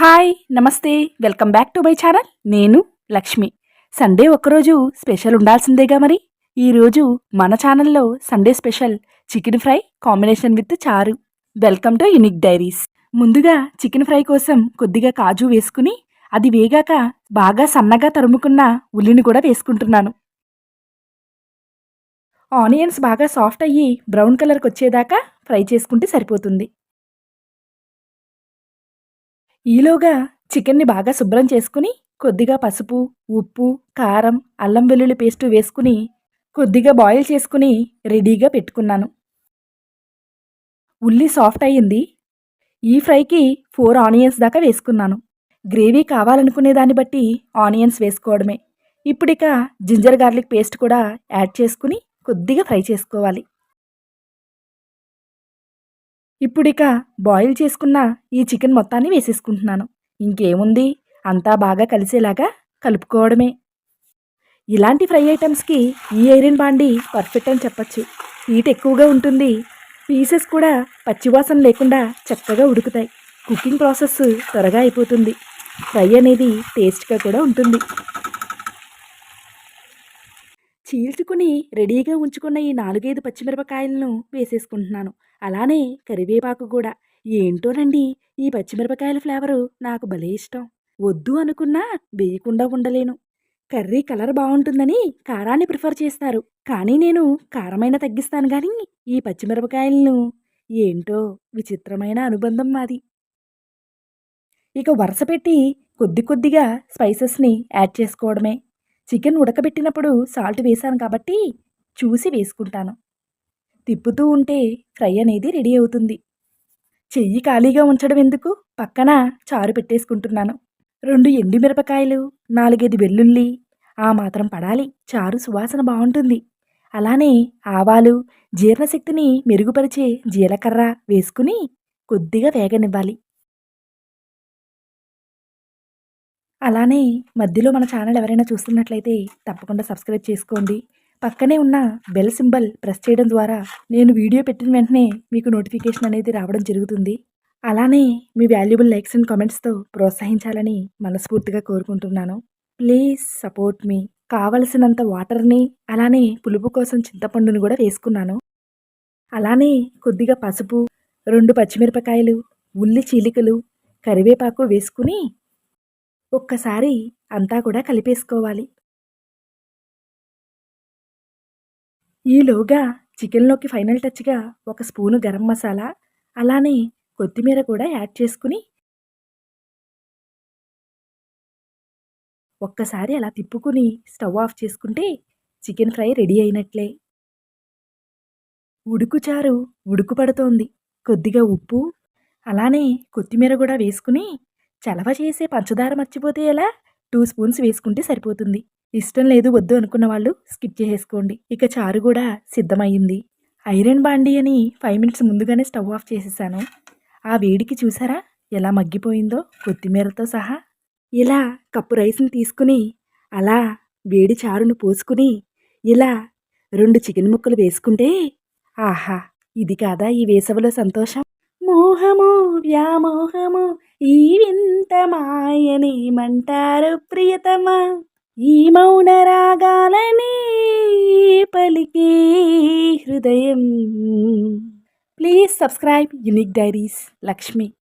Hi నమస్తే. Welcome back to my channel. నేను Lakshmi. Sunday ఒక్కరోజు స్పెషల్ ఉండాల్సిందేగా మరి? ఈరోజు మన ఛానల్లో Sunday special chicken fry combination with చారు. Welcome to unique diaries. ముందుగా చికెన్ ఫ్రై కోసం కొద్దిగా కాజు వేసుకుని అది వేగాక బాగా సన్నగా తరుముకున్న ఉల్లిని కూడా వేసుకుంటున్నాను. ఆనియన్స్ బాగా సాఫ్ట్ అయ్యి బ్రౌన్ కలర్కి వచ్చేదాకా ఫ్రై చేసుకుంటే సరిపోతుంది. ఈలోగా చికెన్ని బాగా శుభ్రం చేసుకుని కొద్దిగా పసుపు ఉప్పు కారం అల్లం వెల్లుల్లి పేస్టు వేసుకుని కొద్దిగా బాయిల్ చేసుకుని రెడీగా పెట్టుకున్నాను. ఉల్లి సాఫ్ట్ అయ్యింది. ఈ ఫ్రైకి ఫోర్ ఆనియన్స్ దాకా వేసుకున్నాను. గ్రేవీ కావాలనుకునే దాన్ని బట్టి ఆనియన్స్ వేసుకోవడమే. ఇప్పుడిక జింజర్ గార్లిక్ పేస్ట్ కూడా యాడ్ చేసుకుని కొద్దిగా ఫ్రై చేసుకోవాలి. ఇప్పుడిక బాయిల్ చేసుకున్న ఈ చికెన్ మొత్తాన్ని వేసేసుకుంటున్నాను. ఇంకేముంది? అంతా బాగా కలిసేలాగా కలుపుకోవడమే. ఇలాంటి ఫ్రై ఐటమ్స్కి ఈ ఐరన్ బాండి పర్ఫెక్ట్ అని చెప్పచ్చు. హీట్ ఎక్కువగా ఉంటుంది. పీసెస్ కూడా పచ్చివాసన లేకుండా చక్కగా ఉడుకుతాయి. కుకింగ్ ప్రాసెస్ త్వరగా అయిపోతుంది. ఫ్రై అనేది టేస్ట్గా కూడా ఉంటుంది. చీల్చుకుని రెడీగా ఉంచుకున్న ఈ నాలుగైదు పచ్చిమిరపకాయలను వేసేసుకుంటున్నాను. అలానే కరివేపాకు కూడా. ఏంటోనండి ఈ పచ్చిమిరపకాయల ఫ్లేవరు నాకు భలే ఇష్టం. వద్దు అనుకున్నా వేయకుండా ఉండలేను. కర్రీ కలర్ బాగుంటుందని కారాన్ని ప్రిఫర్ చేస్తారు. కానీ నేను కారమైన తగ్గిస్తాను కానీ ఈ పచ్చిమిరపకాయలను ఏంటో విచిత్రమైన అనుబంధం మాది. ఇక వరుస పెట్టి కొద్ది కొద్దిగా స్పైసెస్ని యాడ్ చేసుకోవడమే. చికెన్ ఉడకబెట్టినప్పుడు సాల్ట్ వేశాను కాబట్టి చూసి వేసుకుంటాను. తిప్పుతూ ఉంటే ఫ్రై అనేది రెడీ అవుతుంది. చెయ్యి ఖాళీగా ఉంచడం ఎందుకు? పక్కన చారు పెట్టేసుకుంటున్నాను. రెండు ఎండుమిరపకాయలు నాలుగైదు వెల్లుల్లి ఆ మాత్రం పడాలి. చారు సువాసన బాగుంటుంది. అలానే ఆవాలు జీర్ణశక్తిని మెరుగుపరిచే జీలకర్ర వేసుకుని కొద్దిగా వేగనివ్వాలి. అలానే మధ్యలో మన ఛానల్ ఎవరైనా చూస్తున్నట్లయితే తప్పకుండా సబ్స్క్రైబ్ చేసుకోండి. పక్కనే ఉన్న బెల్ సింబల్ ప్రెస్ చేయడం ద్వారా నేను వీడియో పెట్టిన వెంటనే మీకు నోటిఫికేషన్ అనేది రావడం జరుగుతుంది. అలానే మీ వాల్యుబుల్ లైక్స్ అండ్ కామెంట్స్తో ప్రోత్సహించాలని మనస్ఫూర్తిగా కోరుకుంటున్నాను. Please support me. కావలసినంత వాటర్ని అలానే పులుపు కోసం చింతపండుని కూడా వేసుకున్నాను. అలానే కొద్దిగా పసుపు రెండు పచ్చిమిరపకాయలు ఉల్లి చీలికలు కరివేపాకు వేసుకుని ఒక్కసారి అంతా కూడా కలిపేసుకోవాలి. ఈలోగా చికెన్లోకి ఫైనల్ టచ్గా ఒక స్పూను గరం మసాలా అలానే కొత్తిమీర కూడా యాడ్ చేసుకుని ఒక్కసారి అలా తిప్పుకుని స్టవ్ ఆఫ్ చేసుకుంటే చికెన్ ఫ్రై రెడీ అయినట్లే. ఉడుకుచారు ఉడుకు పడుతోంది. కొద్దిగా ఉప్పు అలానే కొత్తిమీర కూడా వేసుకుని చలవ చేసే పంచదార మర్చిపోతే ఎలా? టూ స్పూన్స్ వేసుకుంటే సరిపోతుంది. ఇష్టం లేదు వద్దు అనుకున్న వాళ్ళు స్కిప్ చేసేసుకోండి. ఇక చారు కూడా సిద్ధమయ్యింది ఐరన్ బాండీ అని ఫైవ్ మినిట్స్ ముందుగానే స్టవ్ ఆఫ్ చేసేసాను. ఆ వేడికి చూసారా? ఎలా మగ్గిపోయిందో? కొత్తిమీరతో సహా. ఇలా కప్పు రైస్ని తీసుకుని అలా వేడి చారును పోసుకుని ఇలా రెండు చికెన్ ముక్కలు వేసుకుంటే ఆహా! ఇది కాదా ఈ వేసవిలో సంతోషం? మోహము వ్యామోహము ఈ వింత మాయనేమంటారు ప్రియతమా ఈ మౌన రాగాలని పలికే హృదయం. Please subscribe unique diaries Lakshmi.